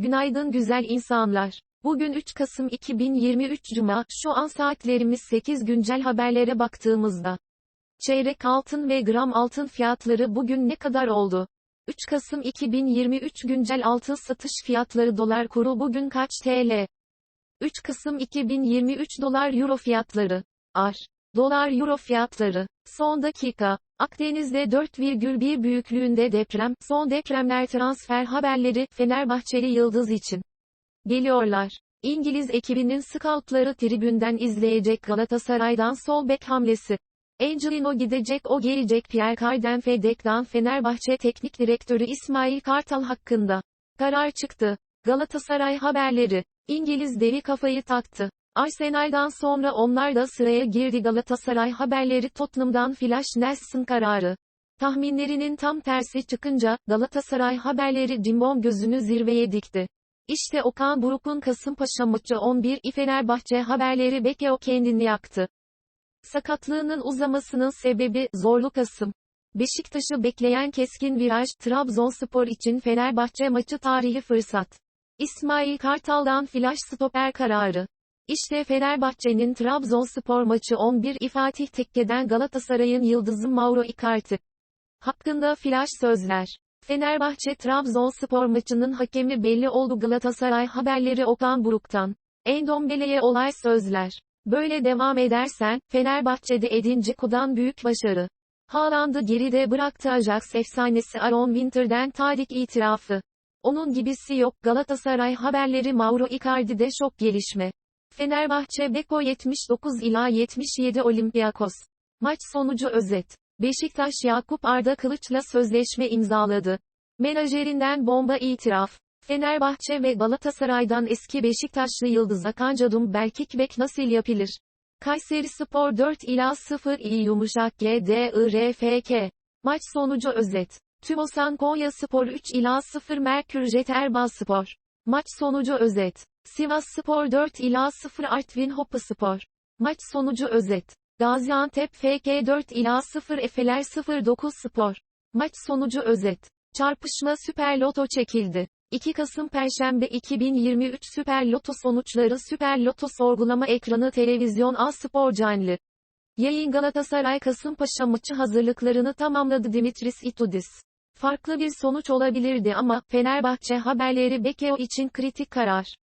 Günaydın güzel insanlar. Bugün 3 Kasım 2023 Cuma, şu an saatlerimiz 8 güncel haberlere baktığımızda. Çeyrek altın ve gram altın fiyatları bugün ne kadar oldu? 3 Kasım 2023 güncel altın satış fiyatları dolar kuru bugün kaç TL? 3 Kasım 2023 dolar euro fiyatları. Ar. Dolar euro fiyatları. Son dakika. Akdeniz'de 4,1 büyüklüğünde deprem, son depremler transfer haberleri, Fenerbahçeli Yıldız için. Geliyorlar. İngiliz ekibinin scoutları tribünden izleyecek Galatasaray'dan sol bek hamlesi. Angelino gidecek o gelecek Pierre Cardenfedek'dan Fenerbahçe Teknik Direktörü İsmail Kartal hakkında. Karar çıktı. Galatasaray haberleri. İngiliz devi kafayı taktı. Arsenal'dan sonra onlar da sıraya girdi Galatasaray haberleri Tottenham'dan Flash Nelson kararı. Tahminlerinin tam tersi çıkınca, Galatasaray haberleri cimbom gözünü zirveye dikti. İşte Okan Buruk'un Kasımpaşa maçı 11 i Fenerbahçe haberleri Bekeo kendini yaktı. Sakatlığının uzamasının sebebi, zorlu Kasım. Beşiktaş'ı bekleyen keskin viraj, Trabzonspor için Fenerbahçe maçı tarihi fırsat. İsmail Kartal'dan flash stoper kararı. İşte Fenerbahçe'nin Trabzonspor maçı 11 i Fatih Tekke'den Galatasaray'ın yıldızı Mauro Icardi. Hakkında flash sözler. Fenerbahçe Trabzonspor maçının hakemi belli oldu Galatasaray haberleri Okan Buruk'tan. Endombele'ye olay sözler. Böyle devam edersen, Fenerbahçe'de Edin Dzeko'dan büyük başarı. Haaland'ı geride bıraktı Ajax efsanesi Aaron Winter'den Tadic itirafı. Onun gibisi yok Galatasaray haberleri Mauro Icardi'de şok gelişme. Fenerbahçe Beko 79 ila 77 Olympiakos. Maç sonucu özet. Beşiktaş Yakup Arda Kılıç'la sözleşme imzaladı. Menajerinden bomba itiraf. Fenerbahçe ve Galatasaray'dan eski Beşiktaşlı Yıldız Akan Cadum Berkik Bek nasıl yapılır? Kayseri Spor 4 ila 0 i yumuşak G D I R F K. Maç sonucu özet. Tümosan Konya Spor 3 ila 0 Merkür Jet Spor. Maç sonucu özet. Sivas Spor 4 ila 0 Artvin Hopa Spor. Maç sonucu özet. Gaziantep FK 4 ila 0 Efeler 09 Spor. Maç sonucu özet. Çarpışma Süper Loto çekildi. 2 Kasım Perşembe 2023 Süper Loto sonuçları Süper Loto sorgulama ekranı televizyon A Spor canlı. Yayın Galatasaray Kasımpaşa maçı hazırlıklarını tamamladı Dimitris Itudis. Farklı bir sonuç olabilirdi ama Fenerbahçe haberleri Bekeo için kritik karar.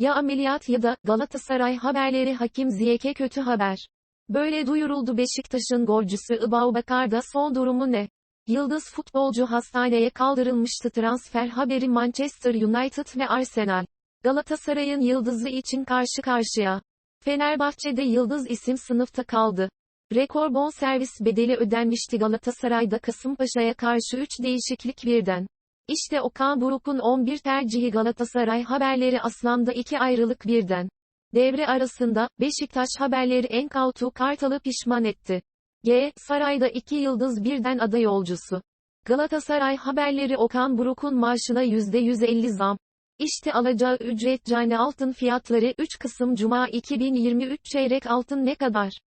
Ya ameliyat ya da Galatasaray haberleri Hakim Ziyeke kötü haber. Böyle duyuruldu Beşiktaş'ın golcüsü Ibaubakar'da son durumu ne? Yıldız futbolcu hastaneye kaldırılmıştı transfer haberi Manchester United ve Arsenal. Galatasaray'ın yıldızı için karşı karşıya. Fenerbahçe'de yıldız isim sınıfta kaldı. Rekor bonservis bedeli ödenmişti Galatasaray'da Kasımpaşa'ya karşı 3 değişiklik birden. İşte Okan Buruk'un 11 tercihi Galatasaray haberleri Aslan'da 2 ayrılık birden. Devre arasında, Beşiktaş haberleri Enkautu Kartal'ı pişman etti. G. Saray'da 2 yıldız birden aday yolcusu. Galatasaray haberleri Okan Buruk'un maaşına %150 zam. İşte alacağı ücret cane altın fiyatları 3 Kasım Cuma 2023 çeyrek altın ne kadar?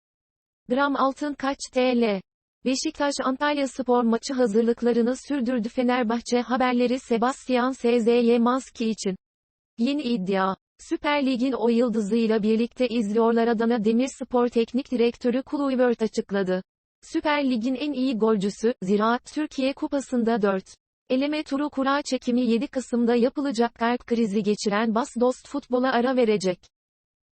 Gram altın kaç TL? Beşiktaş Antalya Spor maçı hazırlıklarını sürdürdü Fenerbahçe haberleri Sebastian SZY Manski için. Yeni iddia. Süper Lig'in o yıldızıyla birlikte izliyorlar Adana Demirspor Teknik Direktörü Kluivert açıkladı. Süper Lig'in en iyi golcüsü, Ziraat Türkiye Kupası'nda 4. Eleme turu kura çekimi 7 Kasım'da yapılacak kalp krizi geçiren Bas Dost futbola ara verecek.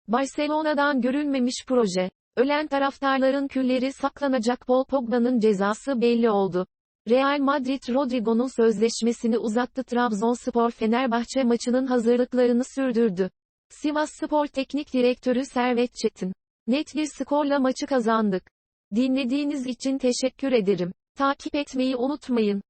Barcelona'dan görülmemiş proje. Ölen taraftarların külleri saklanacak Paul Pogba'nın cezası belli oldu. Real Madrid Rodrigo'nun sözleşmesini uzattı Trabzonspor Fenerbahçe maçının hazırlıklarını sürdürdü. Sivas Spor Teknik Direktörü Servet Çetin. Net bir skorla maçı kazandık. Dinlediğiniz için teşekkür ederim. Takip etmeyi unutmayın.